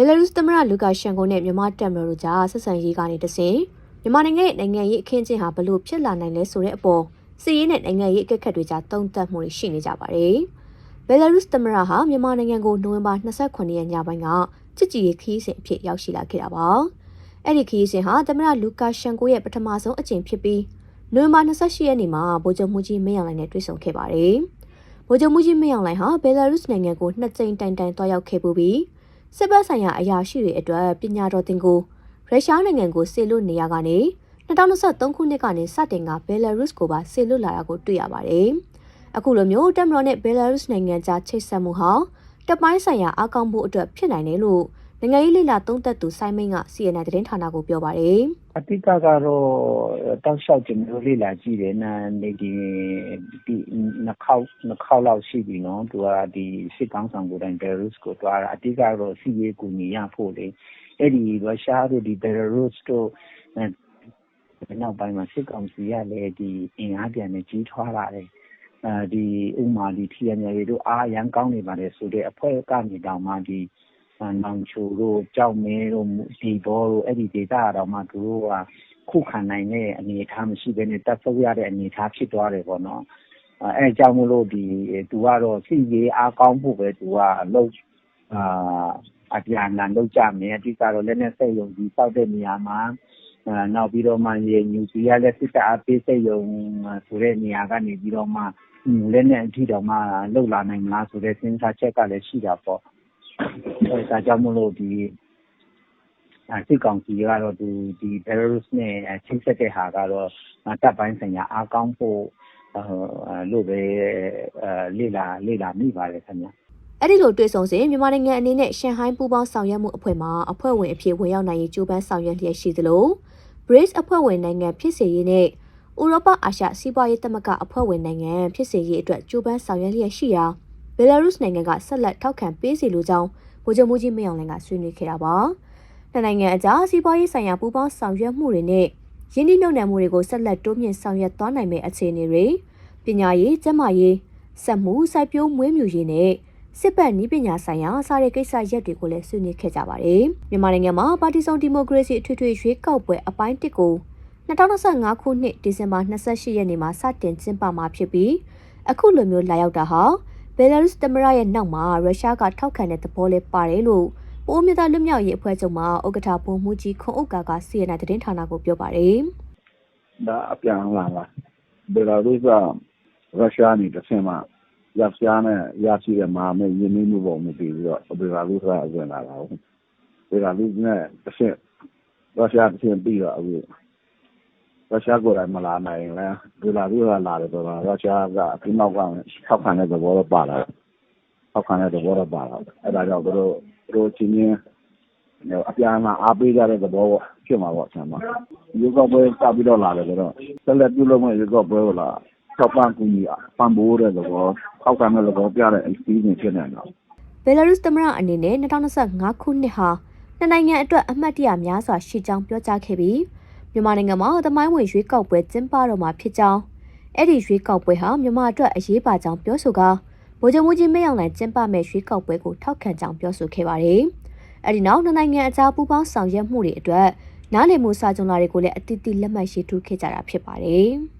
ဘယ်လာရုစ်သမ္မတလူကာရှန်ကိုနဲ့မြန်မာတပ်မတော်တို့ကြားဆက်ဆံရေးကနေတဆင့်မြန်မာနိုင်ငံရဲ့နိုင်ငံရေးအခင်းအကျင်းဟာဘလို့ဖြစ်လာနိုင်လဲဆိုတဲ့အပေါ်စီးရေးနဲ့နိုင်ငံရေးအကက်ခတ်တွေကြားတုံ့တက်မှုတွေရှိနေကြပါတယ်။ဘယ်လာရုစ်သမ္မတဟာမြန်မာနိုင်ငံကိုနိုဝင်ဘာ29ရက်ညပိုင်းကချစ်ကြည်ရေးခရီးစဉ်အဖြစ်ရောက်ရှိလာခဲ့တာပါ။အဲ့ဒီခရီးစဉ်ဟာသမ္မတလူကာရှန်ကိုရဲ့ပထမဆုံးအကြိမ်ဖြစ်ပြီးနိုဝင်ဘာ28ရက်နေ့မှာဗိုလ်ချုပ်မှုကြီးမင်းအောင်လှိုင်နဲ့တွေ့ဆုံခဲ့ပါတယ်။ဗိုလ်ချုပ်မှုကြီးမင်းအောင်လှိုင်ဟာဘယ်လာရုစ်နိုင်ငံကိုနှစ်ကြိမ်တိုင်တိုင်တွားရောက်ခဲ့ပူပြီး စစ်ဘက်ဆိုင်ရာအရာရှိတွေအတွက်ပညာတော်သင်ကိုရုရှားနိုင်ငံကိုဆေလွတ်နေရကနေ2023ခုနှစ်ကနေစတင်ကဘယ်လာရုစ်ကိုပါဆေလွတ်လာတာကိုတွေ့ရပါတယ်။အခုလိုမျိုးတက်မတော်နဲ့ဘယ်လာရုစ်နိုင်ငံကြားချိတ်ဆက်မှုဟာတပ်ပိုင်းဆိုင်ရာအကောင့်ဖို့အတွက်ဖြစ်နိုင်တယ်လို့ နိုင်ငံရေးလေလာသုံးသက်သူစိုင်းမင်းက CNN သတင်းဌာနကိုပြောပါတယ်။အဓိကကတော့တောက်လျှောက်ကျွန်တော်တို့လေ့လာကြည့်တယ်နာနေဒီဒီနှစ်ခေါက်နှစ်ခေါက်လောက်ရှိပြီနော်သူကဒီစစ်ကောင်းဆောင်ကိုယ်တိုင်ဘယ်ရုစ်ကိုတွားတာအဓိကတော့စီးရေးကူညီရဖို့လေအဲ့ဒီရုရှားတို့ဒီဘယ်ရုစ်တို့အဲနောက်ပိုင်းမှာစစ်ကောင်စီကလည်းဒီအင်အားပြန်နေကြီးထွားလာတယ်အဲဒီဥမာဒီ TNL တို့အားရန်ကောင်းနေပါတယ်ဆိုတဲ့အဖွဲ့ကနေတောင်မှဒီ နောင်ချိုတို့ကြောက်မဲတို့ဒီဘောတို့ အဲ့ဒီဒေတာတော့မှ သူတို့က ခုခံနိုင်တဲ့အနေအထားမရှိဘဲနဲ့ တပ်ဆုပ်ရတဲ့အနေအထားဖြစ်သွားတယ်ပေါ့နော် အဲအကြောင်းမလို့ဒီသူကတော့စီရေးအားကောင်းဖို့ပဲ သူကလှုပ်အာအပြန်လန်လောက်ကြမယ် အဓိကတော့ လက်နဲ့စိတ်ယုံကြည်စောက်တဲ့နေရာမှာအဲနောက်ပြီးတော့မှရေညူစီရလက် စစ်တပ်အပေးစိတ်ယုံဆိုတဲ့နေရာကနေပြီးတော့မှ လက်နဲ့အထီတော်မှလှုပ်လာနိုင်မလားဆိုတဲ့ စဉ်းစားချက်ကလည်း ရှိတာပေါ့ အဲဒါကြောင့်မလို့ဒီစစ်ကောင်စီကတော့ဒီဒီ Belarus နဲ့ချိတ်ဆက်တဲ့ဟာကတော့တပ်ပိုင်းဆိုင်ရာအားကောင်းဖို့လို့ပဲလေ့လာလေ့လာမိပါတယ်ခင်ဗျာအဲ့ဒီလိုတွေ့ဆုံစဉ်မြန်မာနိုင်ငံအနေနဲ့ရှန်ဟိုင်းပူးပေါင်းဆောင်ရွက်မှုအဖွဲ့မှအဖွဲ့ဝင်အဖြစ်ဝင်ရောက်နိုင်ရေးကြိုးပမ်းဆောင်ရွက်လျက်ရှိသလို BRICS အဖွဲ့ဝင်နိုင်ငံဖြစ်စေရေးနဲ့ဥရောပအာရှစီးပွားရေးသမဂ္ဂအဖွဲ့ဝင်နိုင်ငံဖြစ်စေရေးအတွက်ကြိုးပမ်းဆောင်ရွက်လျက်ရှိရာ ဘယ်လာရုစ်နိုင်ငံကဆက်လက်ထောက်ခံပေးစီလိုကြောင်းဗိုလ်ချုပ်မှုကြီးမင်းအောင်လှိုင်ကဆွေးနွေးခဲ့တာပါ။နှစ်နိုင်ငံအကြားစီးပွားရေးဆိုင်ရာပူးပေါင်းဆောင်ရွက်မှုတွေနဲ့ရင်းနှီးမြှုပ်နှံမှုတွေကိုဆက်လက်တိုးမြင့်ဆောင်ရွက်သွားနိုင်မယ့်အခြေအနေတွေပညာရေး၊ကျန်းမာရေး၊စက်မှုစိုက်ပျိုးမွေးမြူရေးနဲ့စစ်ပတ်နည်းပညာဆိုင်ရာစားတဲ့ကိစ္စရပ်တွေကိုလည်းဆွေးနွေးခဲ့ကြပါတယ်။မြန်မာနိုင်ငံမှာပါတီစုံဒီမိုကရေစီအထွေထွေရွေးကောက်ပွဲအပိုင်းတစ်ကို2025ခုနှစ်ဒီဇင်ဘာ28ရက်နေ့မှာစတင်ကျင်းပမှာဖြစ်ပြီးအခုလိုမျိုးလာရောက်တာဟာ ဘယ်လာရုစ်သမ္မတရဲ့နောက်မှာရုရှားကထောက်ခံတဲ့သဘောလေးပါတယ်လို့ပိုးမြသားလွတ်မြောက်ရေးအဖွဲ့ချုပ်မှဥက္ကဋ္ဌဘုံမူကြီးခွန်ဥက္ကာက CNN သတင်းဌာနကိုပြောပါတယ်။ဒါအပြန်လာလာဘယ်လာရုစ်ကရုရှားနေတစ်ဆင့်မှရုရှားနဲ့ရရှိတဲ့မဟာမိတ်ရင်းနှီးမှုပုံမူတည်ပြီးတော့ဘယ်လာရုစ်ကဝင်လာတာဟုတ်ဘယ်လာရုစ်နဲ့တစ်ဆင့်ရုရှားတစ်ဆင့်ပြီးတော့အခု ရုရှားကိုယ်တိုင်မလာနိုင်ရင်လည်းဘယ်လာရုစ်ကလာတယ်ဆိုတော့ရုရှားကအပြီးနောက်ကထောက်ခံတဲ့သဘောတော့ပါလာထောက်ခံတဲ့သဘောတော့ပါလာအဲ့ဒါကြောင့်တို့တို့ချင်းချင်းအပြန်အလှန်အားပေးကြတဲ့သဘောပေါ့ဖြစ်မှာပေါ့ဆံမရုပ်ကပွဲစပြီးတော့လာတယ်ဆိုတော့ဆက်လက်ပြုလုပ်မဲ့ရုပ်ကပွဲကိုလာထောက်ပံ့ကူညီပံ့ပိုးတဲ့သဘောထောက်ခံတဲ့သဘောပြတဲ့ experience ဖြစ်နေတော့ဘယ်လာရုစ်သမ္မတအနေနဲ့2025ခုနှစ်ဟာနှစ်နိုင်ငံအတွက်အမှတ်တရများစွာရှိကြောင်းပြောကြားခဲ့ပြီး မြန်မာနိုင်ငံမှာသမိုင်းဝင်ရွေးကောက်ပွဲကျင်းပတော့မှာဖြစ်ကြောင်းအဲ့ဒီရွေးကောက်ပွဲဟာမြန်မာအတွက်အရေးပါကြောင်းပြောဆိုကာဗိုလ်ချုပ်မှုကြီးမင်းအောင်လှိုင်ကျင်းပမဲ့ရွေးကောက်ပွဲကိုထောက်ခံကြောင်းပြောဆိုခဲ့ပါတယ်။အဲ့ဒီနောက်နှစ်နိုင်ငံအကြားပူးပေါင်းဆောင်ရွက်မှုတွေအတွက်နားလည်မှုစာချုပ်လာတွေကိုလည်းအတိအကျလက်မှတ်ရေးထိုးခဲ့ကြတာဖြစ်ပါတယ်။